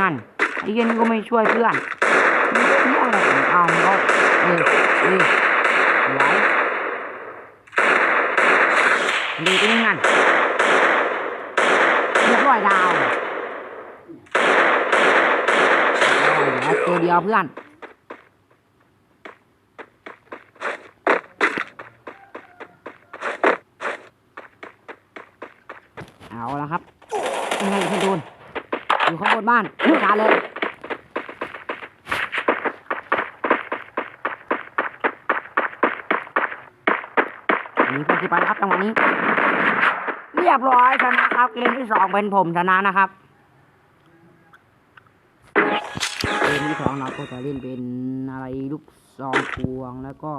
นั่นไอ้เย็นก็ไม่ช่วยเพื่อนนี่อะไรของเอามันก็เออเออไหวดูตรงนั้นเรียบร้อยดาวตัวเดียวเพื่อนเอาละครับยังไงพี่ดูน อยู่ข้างบนบ้านชาเลยหนีเพื่อนที่ไปนะครับจังหวะนี้เรียบร้อยชนะครับเกมที่สองเป็นผมชนะนะครับเกมที่สองเราก็จะเล่นเป็นอะไรลูกซองพวงแล้วก็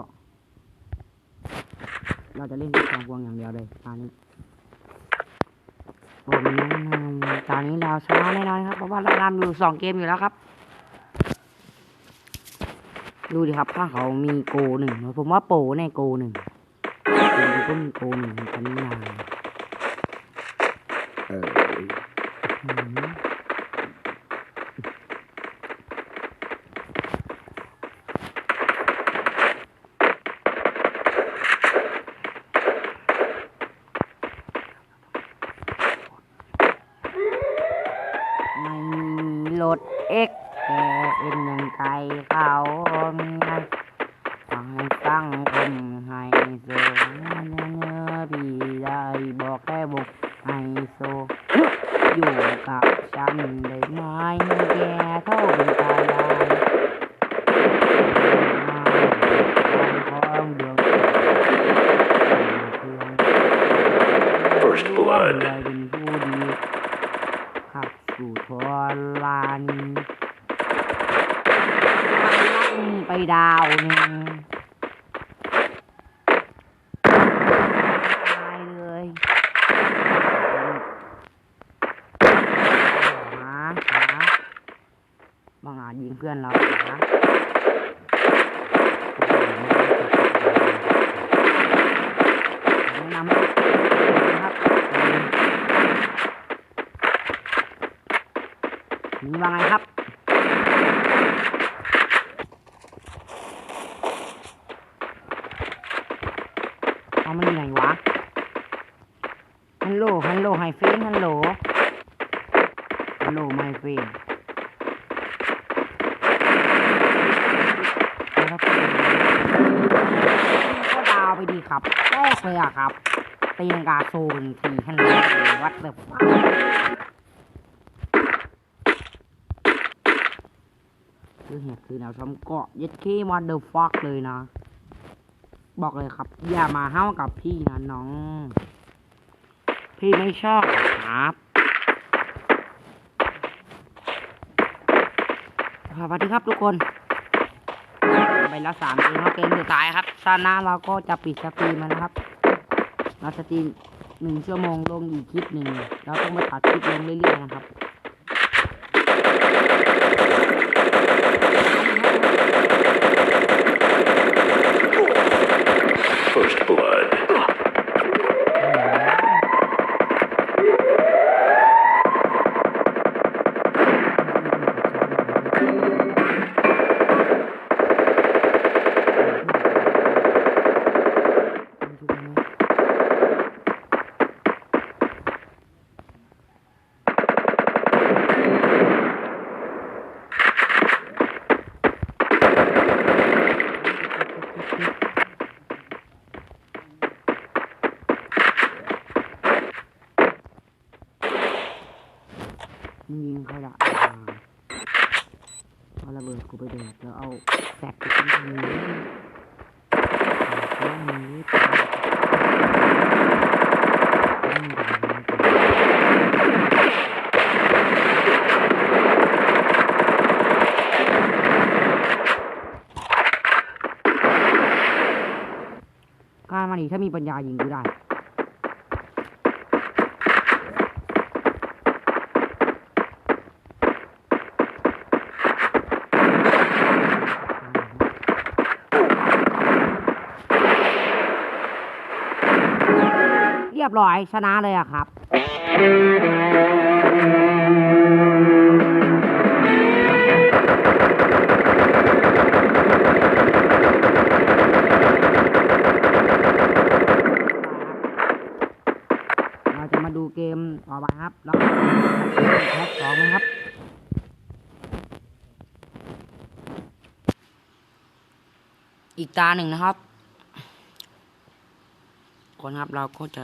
เราจะเล่นลูกซองพวงอย่างเดียวเลยตอนนี้ ผมตอนนี้เราชนะแน่นอนครับ เพราะว่าเรานำอยู่สองเกมอยู่แล้วครับ ดูดิครับถ้าเขามีโกหนึ่งผมว่าโปในโกหนึ่งก็มีโกหนึ่งตอนนี้นานเออ อืมไม่มี รถเอ็กแต่เป็นยังไงเขามีให้ฟังสังคมให้โซเนื้อพี่ได้บอกแค่บุกไฮโซอยู่กับฉันได้ไหมแกเท่าเป็นตายายของดวง First blood ได้เป็นผู้ดีขับสู่ทร ลานไปดาวหนึ่งตายเลยหาหาบางอาจยิงเพื่อนเราหาแนะนำให้นะครับนี่ว่าไงครับ เอามันอยู่ไหนวะ ฮัลโหล ฮัลโหลไฮเฟนฮัลโหล ฮัลโหลไมเฟนก็ดาวไปดีครับแรกเลยอะครับตีลังกาโซนทีฮัลโหลวัดเดอะคือเหตุคือแนวทำเกาะยัดเควัดเดอะฟักเลยนะ บอกเลยครับ อย่ามาห้าวกับพี่นะน้อง พี่ไม่ชอบครับสวัสดีครับทุกคนไปแล้วสามเกมแล้วเกมสุดท้ายครับชนะเราก็จะปิดสตรีมแล้วนะครับเราสตรีมหนึ่งชั่วโมงลงอีกคลิปหนึ่งเราต้องมาตัดคลิปลงเรื่อยๆนะครับ มึงยิงเขาละเอาระเบิดกูไปแดกแล้วเอาแฟกไปทิ้งตรงนี้เอาเครื่องมือไปกล้ามาดิถ้ามีปัญญายิงกูได้ รียบร้อยชนะเลยอะครับ เราจะมาดูเกมต่อไปครับแล้วแพ็คสองนะครับอีกตาหนึ่งนะครับคนครับเราก็จะ